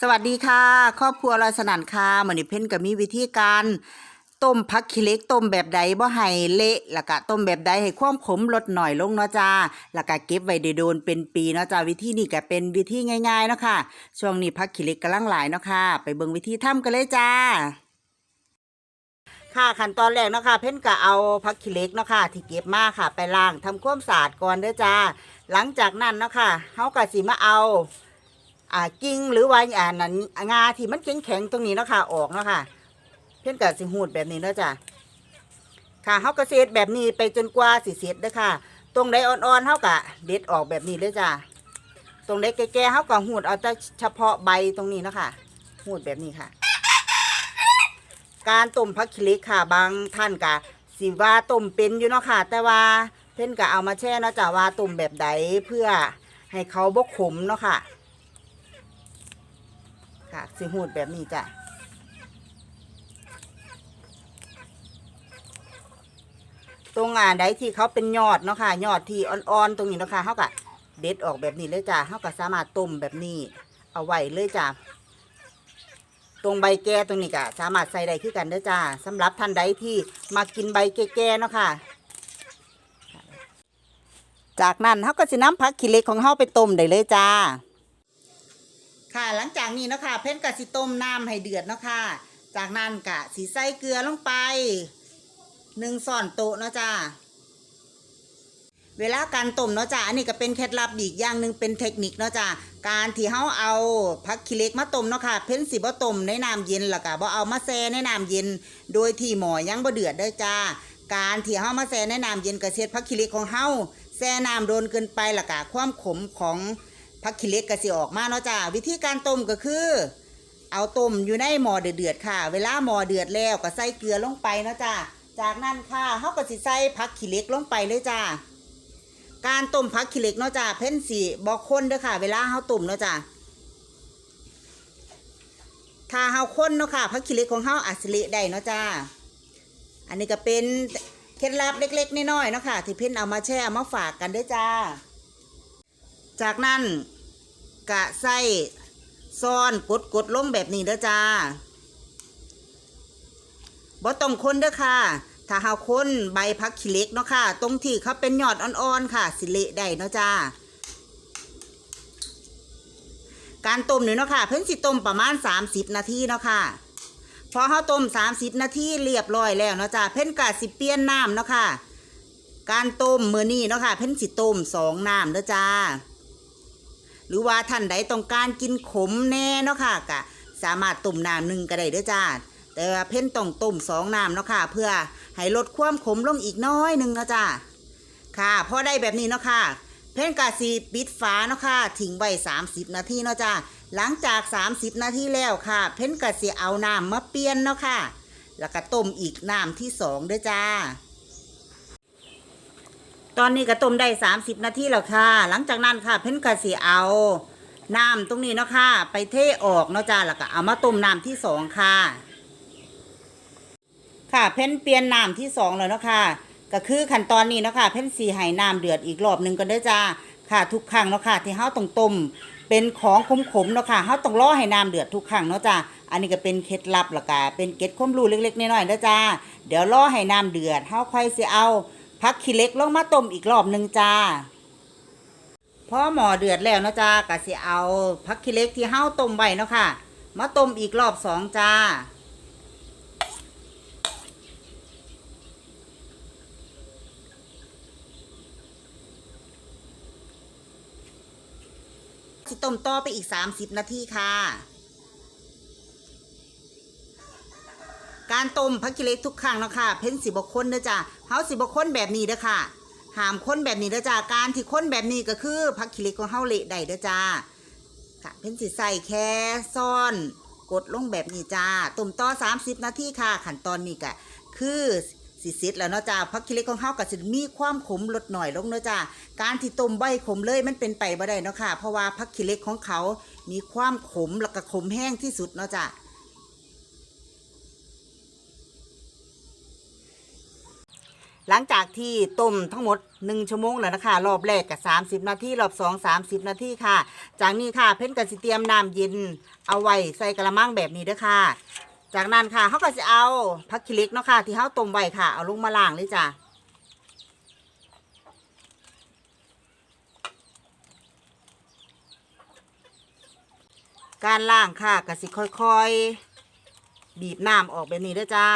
สวัสดีค่ะ ครอบครัวลอยสนันค่ะเหมือนเพ่นกับมีวิธีการต้มพักขี้เล็กต้มแบบใดบ่ให้เละแล้วก็ต้มแบบใดให้ความขมลดหน่อยลงเนาะจ้าแล้วก็เก็บไว้ได้โดนเป็นปีเนาะจ้าวิธีนี้ก็เป็นวิธีง่ายๆเนาะค่ะช่วงนี้พักขี้เล็กกำลังหลายเนาะค่ะไปเบิ่งวิธีทำกันเลยจ้า ค่ะขั้นตอนแรกเนาะค่ะเพ่นก็เอาพักขี้เล็กเนาะค่ะที่เก็บมาค่ะ ไปล้างทำความสะอาดก่อนเด้อจ้า หลังจากนั้นเนาะค่ะเฮาก็สิมาเอา อ่ากิ่งหรือว่าอ่านั้นงาที่มันแข็งแข็งตรงนี้เนาะค่ะออกเนาะค่ะ เพื่อนกับสิหูดแบบนี้เนาะจ้ะค่ะเฮาก็เศษแบบนี้ไปจนกว่าสิเสร็จเด้อค่ะ ตรงใดอ่อนๆเฮาก็เด็ดออกแบบนี้เลยจ้ะตรงใดแก่ๆเฮาก็หูดเอาแต่เฉพาะใบตรงนี้เนาะค่ะหูดแบบนี้ค่ะ การต้มผักขี้เหล็กค่ะ บางท่านก็สิว่าต้มเป็นอยู่เนาะค่ะ แต่ว่าเพิ่อนก็เอามาแช่เนาะจ้ะว่าต้มแบบใดเพื่อให้เขาบ่ขมเนาะค่ะ ค่ะ สิหูดแบบนี้จ้ะตรงอ่าใดที่เขาเป็นยอดเนาะค่ะยอดที่อ่อนๆตรงนี้เนาะค่ะเขาก็เด็ดออกแบบนี้เลยจ้ะเขาก็สามารถต้มแบบนี้ เอาไว้เลยจ้ะตรงใบแก่ตรงนี้ก็สามารถใส่ได้คือกันเด้อจ้าสำหรับท่านใดที่มากินใบแก่ๆเนาะค่ะ จากนั้นเขาก็สิน้ำผักขี้เล็กของเขาไปต้มได้เลยจ้า ค่ะ หลังจากนี้เนาะค่ะ เพ่นกะสิต้มน้ำให้เดือดเนาะค่ะ จากนั้นกะสีใส่เกลือลงไปหนึ่งส่อนโต๊ะเนาะจ้าเวลาการต้มเนาะจ้าอันนี้ก็เป็นเคล็ดลับอีกอย่างหนึ่งเป็นเทคนิคเนาะจ้าการที่เฮาเอาผักขี้เล็กมาต้มเนาะค่ะ เพ่นสิบ่ต้มในน้ำเย็นล้วก็บ่เอามาแช่ในน้ำเย็น โดยที่หมอยังบ่เดือดเด้จ้า การที่เฮามาแช่ในน้ำเย็นก็เสียดผักขี้เล็กของเฮาแช่น้ำโดนเกินไปล้วก็ความขมของ ผักขี้เล็กก็สิออกมาเนาะจ้าวิธีการต้มก็คือ เอาต้มอยู่ในหม้อเดือดๆค่ะ เวลาหม้อเดือดแล้วก็ใส่เกลือลงไปเนาะจ้าจากนั้นค่ะเฮาก็สิใส่ผักขี้เล็กลงไปเลยจ้าการต้มผักขี้เล็กเนาะจ้าเพ่นสีบ่คนเด้อค่ะ เวลาเฮาต้มเนาะจ้าถ้าเฮาคนเนาะค่ะผักขี้เล็กของเฮาอาจสิเละได้เนาะจ้าอันนี้ก็เป็นเคล็ดลับเล็ก ๆน้อยๆเนาะค่ะที่เพ่นเอามาแช่เอามาฝากกันด้อจ้า จากนั้น กะใส่ซ้อนกดกดลงแบบนี้เด้อจ้าบ่ต้องคนเด้อค่ะ ถ้าเฮาคนใบพักขี้เล็กเนาะค่ะ ตรงที่เขาเป็นยอดอ่อนๆค่ะ สิเละได้เนาะจ้า การต้มนี่เนาะค่ะ เพิ่นสิต้มประมาณ 30 นาทีเนาะค่ะ พอเฮาต้ม 30 นาทีเรียบร้อยแล้วเนาะจ้า เพิ่นกะสิเปลี่ยนน้ำเนาะค่ะ การต้มมือนี้เนาะค่ะ เพิ่นสิต้มสองน้ำเด้อจ้า หรือว่าท่านใดต้องการกินขมแน่เนาะค่ะก็สามารถต้มน้ำหนึ่งก็ได้เด้อจ้าแต่ว่าเพ่นต้องต้มสองน้ำเนาะค่ะ เพื่อให้ลดความขมลงอีกน้อยหนึ่งเนาะจ้าค่ะพอได้แบบนี้เนาะค่ะ เพ่นกาสีปิดฝาเนาะค่ะทิ้งไว้30 นาทีเนาะจ้าหลังจาก 30 นาทีแล้วค่ะ เพ่นกาสีเอาน้ำมาเปลี่ยนเนาะค่ะ แล้วก็ต้มอีกน้ำที่สองเด้อจ้า ตอนนี้ก็ต้มได้30นาทีแล้วค่ะ หลังจากนั้นค่ะ เพิ่นก็สิเอา น้ำตรงนี้เนาะค่ะ ไปเทออกเนาะจ้าแล้วก็เอามาต้มน้ำที่สองค่ะ ค่ะเพิ่นเปลี่ยนน้ำที่สองแล้วเนาะค่ะ ก็คือขั้นตอนนี้เนาะค่ะ เพิ่นสีให้น้ำเดือดอีกรอบหนึ่งก็ได้จ้าค่ะทุกครั้งเนาะค่ะ ที่เฮาต้องต้มเป็นของขมๆเนาะค่ะเฮาต้องรอให้น้ำเดือดทุกครั้งเนาะจ้าอันนี้ก็เป็นเคล็ดลับละก็เป็นเก็ดความรู้เล็กๆน้อยๆเด้อจ้าเดี๋ยวรอให้น้ำเดือดเฮาค่อยสิเอา พักขี้เล็กลงมาต้มอีกรอบหนึ่งจ้าพอหมอเดือดแล้วเนาะจ้าก็สิเอาพักขี้เล็กที่เฮาต้มไว้เนาะค่ะ มาต้มอีกรอบสองจ้า สิต้มต่อไปอีก30นาทีค่ะ การต้มผักขี้เล็กทุกครั้งเนาะค่ะ เพ้นสิบกคนเด้อจ้าเฮาสิบกคนแบบนี้เด้อค่ะหามคนแบบนี้เด้อจ้าการที่คนแบบนี้ก็คือผักขี้เล็กของเฮาเละได้เด้อจ้าค่ะเพ้นสิใส่แค่ซ่อน กดลงแบบนี้จ้าต้มต่อ 30 นาทีค่ะขั้นตอนนี้ก็คือสิเสร็จแล้วเนาะจ้าผักขี้เล็กของเฮาก็สิมีความขมลดหน่อยลงเนาะจ้าการที่ต้มใบขมเลยมันเป็นไปบ่ได้เนาะค่ะ เพราะว่าผักขี้เล็กของเขา มีความขมแล้วก็ขมแห้งที่สุดเนาะจ้า หลังจากที่ต้มทั้งหมด 1 ชั่วโมงแล้วนะคะ รอบแรกกับ30 นาที รอบ 2 30 นาทีค่ะ จากนี้ค่ะ เพ่นก็สิเตรียมน้ำเย็นเอาไว้ใส่กระมังแบบนี้เด้อค่ะ จากนั้นค่ะเขาก็จะเอาผักขี้เล็กเนาะค่ะ ที่เขาต้มไว้ค่ะ เอาลงมาล้างเลยจ้ะการล่างค่ะกสิค่อยๆ บีบน้ำออกแบบนี้ด้อจ้า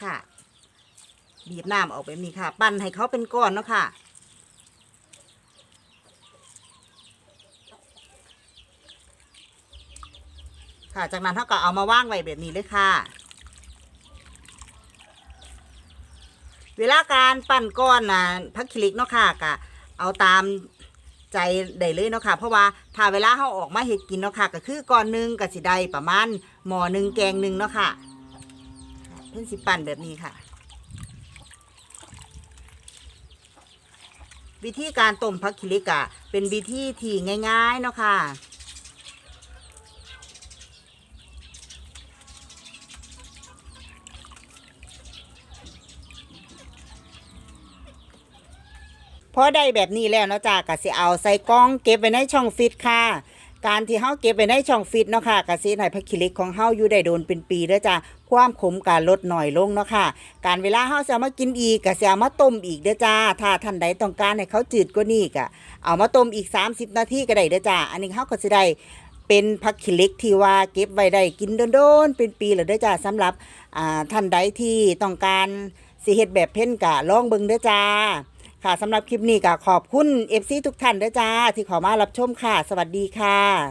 ค่ะ บีบน้ำออกแบบนี้ค่ะ ปั้นให้เขาเป็นก้อนเนาะค่ะ ค่ะ จากนั้นเขาก็เอามาว่างไว้แบบนี้เลยค่ะ เวลาการปั้นก้อนนะพักคลิกเนาะค่ะก็เอาตามใจได้เลยเนาะค่ะ เพราะว่าถ้าเวลาเขาออกมาเห็ดกินเนาะค่ะ ก็คือก้อนหนึงกับสิไดประมาณหม้อหนึ่งแกงหนึ่งเนาะค่ะเพิ่นสิปั้นแบบนี้ค่ะ วิธีการต้มพักคิลิกะ เป็นวิธีที่ง่ายๆเนาะค่ะพอได้แบบนี้แล้วเนาะจ้าก็สิเอาใส่กล่องเก็บไว้ในช่องฟิตค่ะ การที่เฮาเก็บไว้ในช่องฟิตเนาะค่ะก็สิให้ผักขี้เล็กของเฮาอยู่ได้โดนเป็นปีเด้อจ้า ความขมการลดหน่อยลงเนาะค่ะ การเวลาเฮาจะมากินอีกก็สิเอามาต้มอีกเด้อจ้า ถ้าท่านใดต้องการให้เขาจืดกว่านี้ก็เอามาต้มอีก 30 นาทีก็ได้เด้อจ้า อันนี้เฮาก็สิได้เป็นผักขี้เล็กที่ว่าเก็บไว้ได้กินโดนๆเป็นปีแล้วเด้อจ้าสำหรับอ่าท่านใดที่ต้องการสิเฮ็ดแบบเพ่นกะลองเบิ่งเด้อจ้าค่ะสำหรับคลิปนี้ก็ขอบคุณ FC ทุกท่านเด้วยจ้า ที่เขอมารับชมค่ะ สวัสดีค่ะ